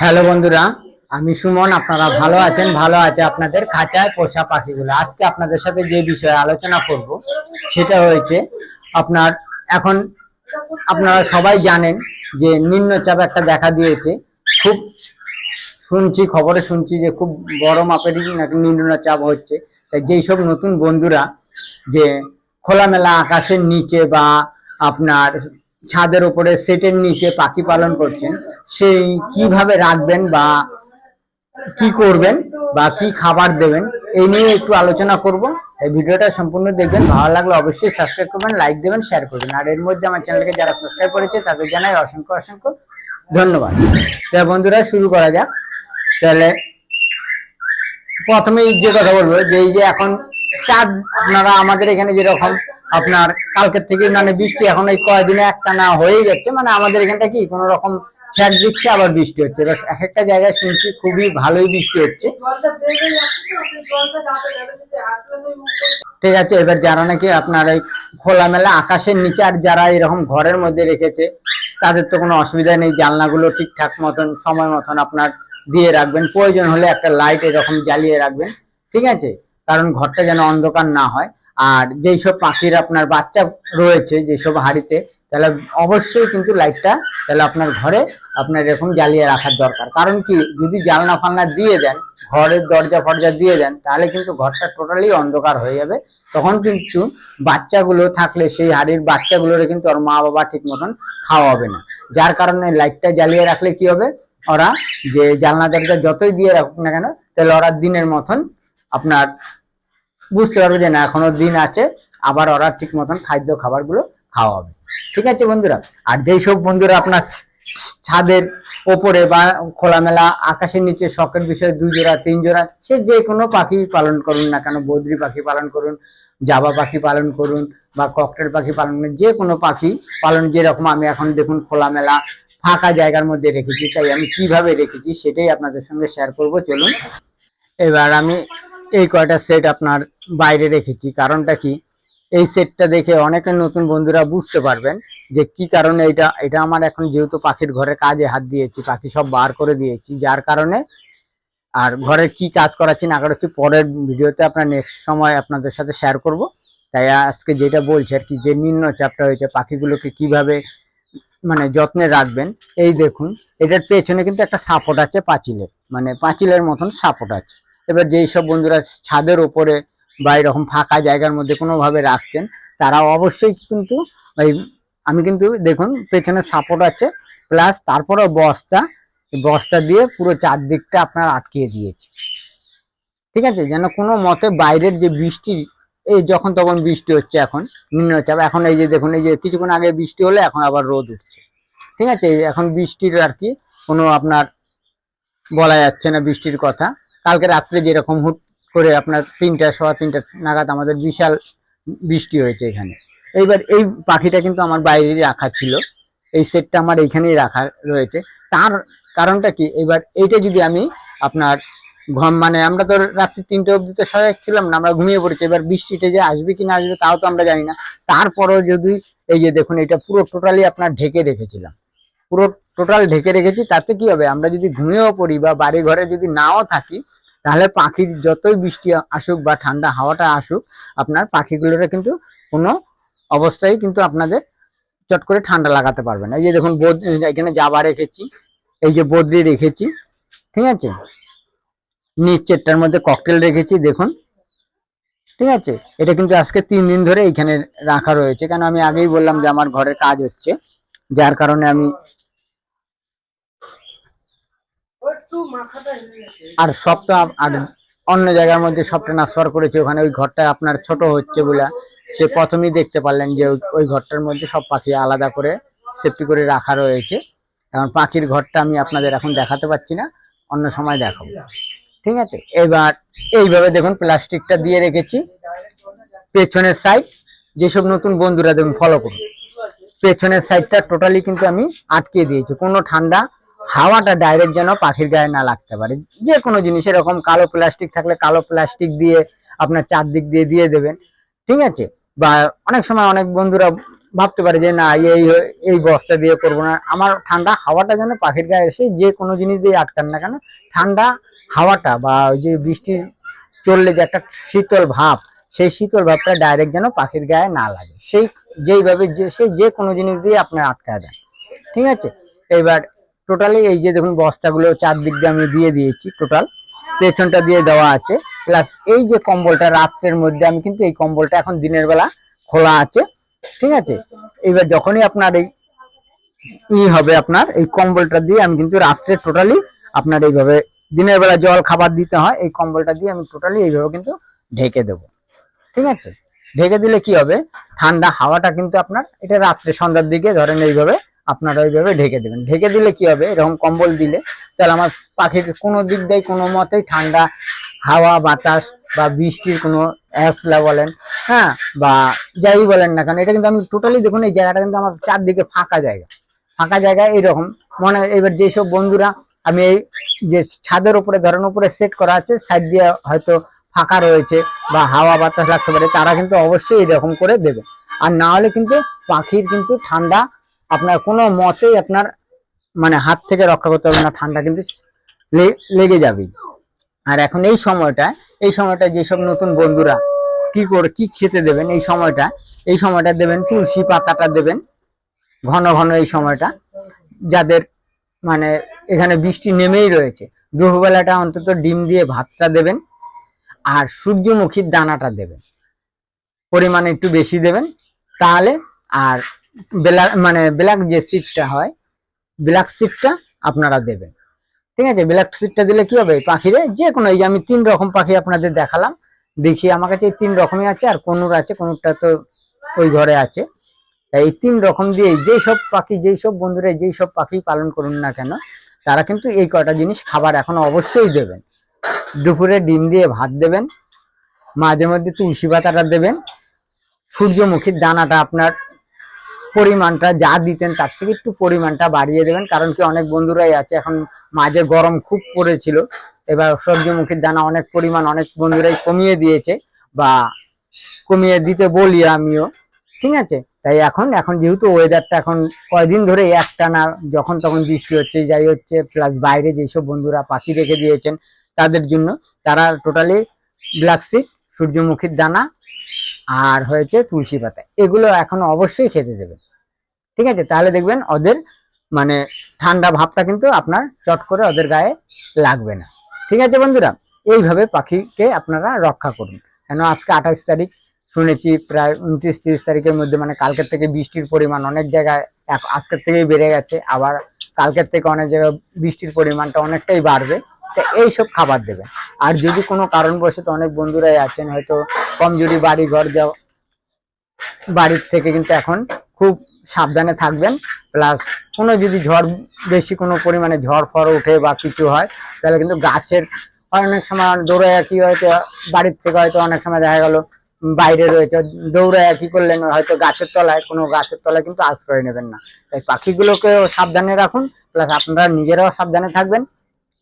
Hello বন্ধুরা, আমি সুমন, আপনারা ভালো আছেন? ভালো আছে আপনাদের খাঁচায় পোষা পাখিগুলো। আজকে আপনাদের সাথে যে বিষয়ে আলোচনা করব, সেটা হয়েছে আপনার, এখন আপনারা সবাই জানেন যে নিম্নচাপ একটা দেখা দিয়েছে। খুব শুনছি, খবরে শুনছি যে খুব বড় মাপেরই নাকি নিম্নচাপ হচ্ছে। তাই যেই সব নতুন বন্ধুরা যে খোলামেলা আকাশের নিচে বা আপনার ছাদের উপরে সেটের নিচে পাখি পালন করছেন সেই কীভাবে রাখবেন বা কি করবেন বা কি খাবার দেবেন, এই নিয়ে একটু আলোচনা করব। এই ভিডিওটা সম্পূর্ণ দেখবেন, ভালো লাগলে অবশ্যই সাবস্ক্রাইব করবেন লাইক দেবেন শেয়ার করবেন। আর এর মধ্যে আমার চ্যানেলকে যারা সাবস্ক্রাইব করেছে, তাদের জানাই অসংখ্য অসংখ্য ধন্যবাদ। তাহলে বন্ধুরা, শুরু করা যাক। তাহলে প্রথমেই যে কথা বলব, যে এই যে এখন চাঁদ, আপনারা আমাদের এখানে যেরকম আপনার কালকের থেকে মানে বৃষ্টি এখন এই কয়দিনে একটা না হয়ে যাচ্ছে মানে আমাদের এখানটা কি কোনো রকম ছ্যাক দিচ্ছে, আবার বৃষ্টি হচ্ছে। এবার এক একটা জায়গায় শুনছি খুবই ভালোই বৃষ্টি হচ্ছে। ঠিক আছে, এবার যারা নাকি আপনার এই খোলামেলা আকাশের নিচে আর যারা এরকম ঘরের মধ্যে রেখেছে, তাদের তো কোনো অসুবিধা নেই, জানলাগুলো ঠিকঠাক মতন, সময় মতন আপনার দিয়ে রাখবেন। প্রয়োজন হলে একটা লাইট এরকম জ্বালিয়ে রাখবেন। ঠিক আছে? কারণ ঘরটা যেন অন্ধকার না হয়। আর যেই সব পাখির আপনার বাচ্চা রয়েছে, যেসব হাড়িতে তাহলে অবশ্যই কিন্তু লাইটটা তাহলে আপনার ঘরে আপনার এরকম জ্বালিয়ে রাখার দরকার। কারণ কি, যদি জানলা ফালনা দিয়ে দেন, ঘরের দরজা ফরজা দিয়ে দেন, তাহলে কিন্তু ঘরটা টোটালি অন্ধকার হয়ে যাবে। তখন কিন্তু বাচ্চাগুলো থাকলে, সেই হাড়ির বাচ্চাগুলোরে কিন্তু ওর মা বাবা ঠিক মতন খাওয়াবে না। যার কারণে লাইটটা জ্বালিয়ে রাখলে কি হবে? ওরা যে জানলা দরজা যতই দিয়ে রাখুক না কেন, তাহলে ওরা দিনের মতন আপনার বুঝতে পারবে যে না, এখনও দিন আছে, আবার ওরা ঠিক মতন খাদ্য খাবারগুলো খাওয়াবে। ঠিক আছে বন্ধুরা? আর যেই সব বন্ধুরা আপনার ছাদের ওপরে বা খোলামেলা আকাশের নিচে শখের বিষয়ে দুই জোড়া, তিন জোড়া, সে যে কোনো পাখি পালন করুন না কেন, বদ্রি পাখি পালন করুন, জাবা পাখি পালন করুন বা ককটেল পাখি পালন করুন, যে কোনো পাখি পালন যেরকম আমি এখন দেখুন খোলামেলা, ফাঁকা জায়গার মধ্যে রেখেছি, তাই আমি কীভাবে রেখেছি সেটাই আপনাদের সঙ্গে শেয়ার করব, চলুন। এবার আমি এই কয়টা সেট আপনার বাইরে রেখেছি, কারণটা কি? এই সেটটা দেখে অনেকে নতুন বন্ধুরা বুঝতে পারবেন যে কি কারণে এটা এটা আমার এখন যেহেতু পাখির ঘরে কাজে হাত দিয়েছি, পাখি সব বার করে দিয়েছি, যার কারণে আর ঘরে কি কাজ করাচ্ছি না করাচ্ছি পরের ভিডিওতে আপনার নেক্সট সময় আপনাদের সাথে শেয়ার করব। তাই আজকে যেটা বলছি আর কি, যে নিম্নচাপটা হয়েছে, পাখিগুলোকে কীভাবে মানে যত্নে রাখবেন, এই দেখুন, এটার পেছনে কিন্তু একটা সাপোর্ট আছে পাঁচিলের মানে পাঁচিলের মতন সাপোর্ট আছে। এবার যেই সব বন্ধুরা ছাদের ওপরে বা এরকম ফাঁকা জায়গার মধ্যে কোনোভাবে রাখছেন তারা অবশ্যই কিন্তু ওই, আমি কিন্তু দেখুন পেছনে সাপোর্ট আছে প্লাস তারপরে বস্তা বস্তা দিয়ে পুরো চারদিকটা আপনার আটকিয়ে দিয়েছি। ঠিক আছে? যেন কোনো মতে বাইরের যে বৃষ্টি, এই যখন তখন বৃষ্টি হচ্ছে এখন, নিম্নচাপ, এখন এই যে দেখুন, এই যে কিছুক্ষণ আগে বৃষ্টি হলে এখন আবার রোদ উঠছে। ঠিক আছে? এখন বৃষ্টির আর কি কোনো আপনার বলা যাচ্ছে না বৃষ্টির কথা। কালকে রাত্রে যেরকম হুট করে আপনার তিনটা, সোয়া তিনটা নাগাদ আমাদের বিশাল বৃষ্টি হয়েছে এখানে। এইবার এই পাখিটা কিন্তু আমার বাইরে রাখা ছিল। এই সেটটা আমার এইখানেই রাখা রয়েছে। তার কারণটা কি? এবার এইটা যদি আমি আপনার ঘম মানে আমরা তো রাত্রি তিনটে অবধি তো সবাই ছিলাম না, আমরা ঘুমিয়ে পড়েছি। এবার বৃষ্টিটা যে আসবে কি না আসবে তাও তো আমরা জানি না। তারপরেও যদি এই যে দেখুন এটা পুরো টোটালি আপনার ঢেকে রেখেছিলাম। পুরো টোটাল ঢেকে রেখেছি, তাতে কি হবে? আমরা যদি ঘুমিয়েও পড়ি বা বাড়ি ঘরে যদি নাও থাকি তাহলে পাখির যতই বৃষ্টি আসুক বা ঠান্ডা হাওয়াটা আসুক, আপনার পাখিগুলোর কিন্তু কোনো অবস্থায় কিন্তু আপনাদের চট করে ঠান্ডা লাগাতে পারবে না। এই যে দেখুন এখানে জাবা রেখেছি, এই যে বদলি রেখেছি, ঠিক আছে? নিচেরটার মধ্যে ককটেল রেখেছি, দেখুন, ঠিক আছে? এটা কিন্তু আজকে তিন দিন ধরে এইখানে রাখা রয়েছে। কেন আমি আগেই বললাম যে আমার ঘরের কাজ হচ্ছে, যার কারণে আমি আর সবটা আর অন্য জায়গার মধ্যে সব ট্রান্সফার করেছে, ওখানে ওই ঘরটা আপনার ছোট হচ্ছে বলে সে প্রথমেই দেখতে পারলেন যে ওই ঘরটার মধ্যে সব পাখি আলাদা করে সেফটি করে রাখা রয়েছে। এখন পাখির ঘরটা আমি আপনাদের এখন দেখাতে পাচ্ছি না, অন্য সময় দেখাবো। ঠিক আছে? এবার এইভাবে দেখুন, প্লাস্টিকটা দিয়ে রেখেছি। পেছনের সাইড যেসব নতুন বন্ধুরা দেখুন ফলো করুন। পেছনের সাইডটা টোটালি কিন্তু আমি আটকে দিয়েছি। কোনো ঠান্ডা হাওয়াটা ডাইরেক্ট যেন পাখির গায়ে না লাগতে পারে। যে কোনো জিনিস, এরকম কালো প্লাস্টিক থাকলে কালো প্লাস্টিক দিয়ে আপনার চারদিক দিয়ে দিয়ে দেবেন, ঠিক আছে? বা অনেক সময় অনেক বন্ধুরা ভাবতে পারে যে, না, এই এই বস্তা দিয়ে করব না। আমার ঠান্ডা হাওয়াটা যেন পাখির গায়ে এসে যে কোনো জিনিস দিয়ে আটকান না কেন, ঠান্ডা হাওয়াটা বা ওই যে বৃষ্টি চললে যে একটা শীতল ভাব, সেই শীতল ভাবটা ডাইরেক্ট যেন পাখির গায়ে না লাগে। সেই, যেইভাবে যে, সে যে কোনো জিনিস দিয়ে আপনার আটকায় দেন, ঠিক আছে? এবার টোটালি এই যে দেখুন বস্তাগুলো চারদিক দিয়ে আমি দিয়ে দিয়েছি টোটাল পেছনটা দিয়ে দেওয়া আছে। প্লাস এই যে কম্বলটা রাত্রের মধ্যে আমি কিন্তু এই কম্বলটা এখন দিনের বেলা খোলা আছে, ঠিক আছে? এবার যখনই আপনার এই ই হবে আপনার, এই কম্বলটা দিয়ে আমি কিন্তু রাত্রে টোটালি আপনার এইভাবে দিনের বেলা জল, খাবার দিতে হয়, এই কম্বলটা দিয়ে আমি টোটালি এইভাবে কিন্তু ঢেকে দেবো, ঠিক আছে? ঢেকে দিলে কি হবে? ঠান্ডা হাওয়াটা কিন্তু আপনার, এটা রাত্রে সন্ধ্যার দিকে ধরেন এইভাবে আপনারা ওইভাবে ঢেকে দেবেন। ঢেকে দিলে কি হবে? এরকম কম্বল দিলে, তাহলে আমার পাখির কোনো দিক দিয়ে কোনো মতেই ঠান্ডা হাওয়া, বাতাস বা বৃষ্টির কোনো অ্যাসলা বলেন হ্যাঁ? বা যাই বলেন না কেন, এটা কিন্তু আমি টোটালি দেখুন, এই জায়গাটা কিন্তু আমার চারদিকে ফাঁকা জায়গা। ফাঁকা জায়গায় এইরকম। মনে এবার যেসব বন্ধুরা আমি এই যে ছাদের উপরে ধরেন উপরে সেট করা আছে সাইড দিয়ে হয়তো ফাঁকা রয়েছে বা হাওয়া, বাতাস লাগতে পারে, তারা কিন্তু অবশ্যই এরকম করে দেবে। আর না হলে কিন্তু পাখির কিন্তু ঠান্ডা আপনার কোনো মতেই আপনার মানে হাত থেকে রক্ষা করতে হবে না, ঠান্ডা কিন্তু লেগে যাবেই। আর এখন এই সময়টা এই সময়টা যেসব নতুন বন্ধুরা কি করে, কি খেতে দেবেন এই সময়টা এই সময়টা দেবেন তুলসী পাতাটা দেবেন, ঘন ঘন এই সময়টা, যাদের মানে এখানে বৃষ্টি নেমেই রয়েছে। দুপুরবেলাটা অন্তত ডিম দিয়ে ভাতটা দেবেন, আর সূর্যমুখীর দানাটা দেবেন। পরিমাণে একটু বেশি দেবেন, তাহলে আর ব্ল্যাক মানে ব্ল্যাক যে সিটটা হয়, ব্ল্যাক সিটটা আপনারা দেবেন। ঠিক আছে? ব্ল্যাক সিটটা দিলে কি হবে? পাখিরে যে কোনো এই যে আমি তিন রকম পাখি আপনাদের দেখালাম। দেখি আমার কাছে তিন রকমই আছে, আর কোনুর আছে, কোনুরটা তো ওই ঘরে আছে। এই তিন রকম দিয়ে যেই সব পাখি, যেই সব বন্ধুরা, যেই সব পাখি পালন করুন না কেন, তারা কিন্তু এই কটা জিনিস খাবার এখন অবশ্যই দেবেন। দুপুরে ডিম দিয়ে ভাত দেবেন মাঝে মধ্যে তুলসী পাতাটা দেবেন, সূর্যমুখীর দানাটা আপনার পরিমাণটা যা দিতেন তার থেকে একটু পরিমাণটা বাড়িয়ে দেবেন, কারণ কি অনেক বন্ধুরাই আছে। এখন মাঝে গরম খুব পড়েছিল, এবার সূর্যমুখীর দানা অনেক পরিমাণ, অনেক বন্ধুরাই কমিয়ে দিয়েছে বা কমিয়ে দিতে বলি আমিও, ঠিক আছে? তাই এখন এখন যেহেতু ওয়েদারটা এখন কয়দিন ধরে একটানা, যখন তখন বৃষ্টি হচ্ছে, যাই হচ্ছে প্লাস বাইরে যেসব বন্ধুরা পাখি রেখে দিয়েছেন, তাদের জন্য তারা টোটালি ব্ল্যাক সিড সূর্যমুখীর দানা আর হয়েছে তুলসী পাতা। এগুলো এখন অবশ্যই খেতে দেবেন। ঠিক আছে? তাহলে দেখবেন ওদের মানে ঠান্ডা ভাবটা কিন্তু আপনার চট করে ওদের গায়ে লাগবে না। ঠিক আছে বন্ধুরা? এইভাবে পাখিকে আপনারা রক্ষা করুন। কেন? আজকে আঠাশ তারিখ, শুনেছি প্রায় উনত্রিশ, তিরিশ তারিখের মধ্যে মানে কালকের থেকে বৃষ্টির পরিমাণ অনেক জায়গায় আজকের থেকেই বেড়ে গেছে। আবার কালকের থেকে অনেক জায়গায় বৃষ্টির পরিমাণটা অনেকটাই বাড়বে। তো এইসব খাবার দেবেন আর যদি কোনো কারণবশত অনেক বন্ধুরাই আছেন, হয়তো কমজোরি বাড়ি ঘর যাও বাড়ির থেকে কিন্তু এখন খুব সাবধানে থাকবেন। প্লাস কোনো যদি ঝড়, বেশি কোনো পরিমাণে ঝড় ফড় ওঠে বা কিছু হয়, তাহলে কিন্তু গাছের অনেক সময় দৌড়ে কি হয়তো বাড়ির থেকে হয়তো অনেক সময় দেখা গেল বাইরে রয়েছে। দৌড়ে কি করলেন হয়তো গাছের তলায়, কোনো গাছের তলায় কিন্তু আশ্রয় নেবেন না। তাই পাখিগুলোকেও সাবধানে রাখুন। প্লাস আপনারা নিজেরাও সাবধানে থাকবেন।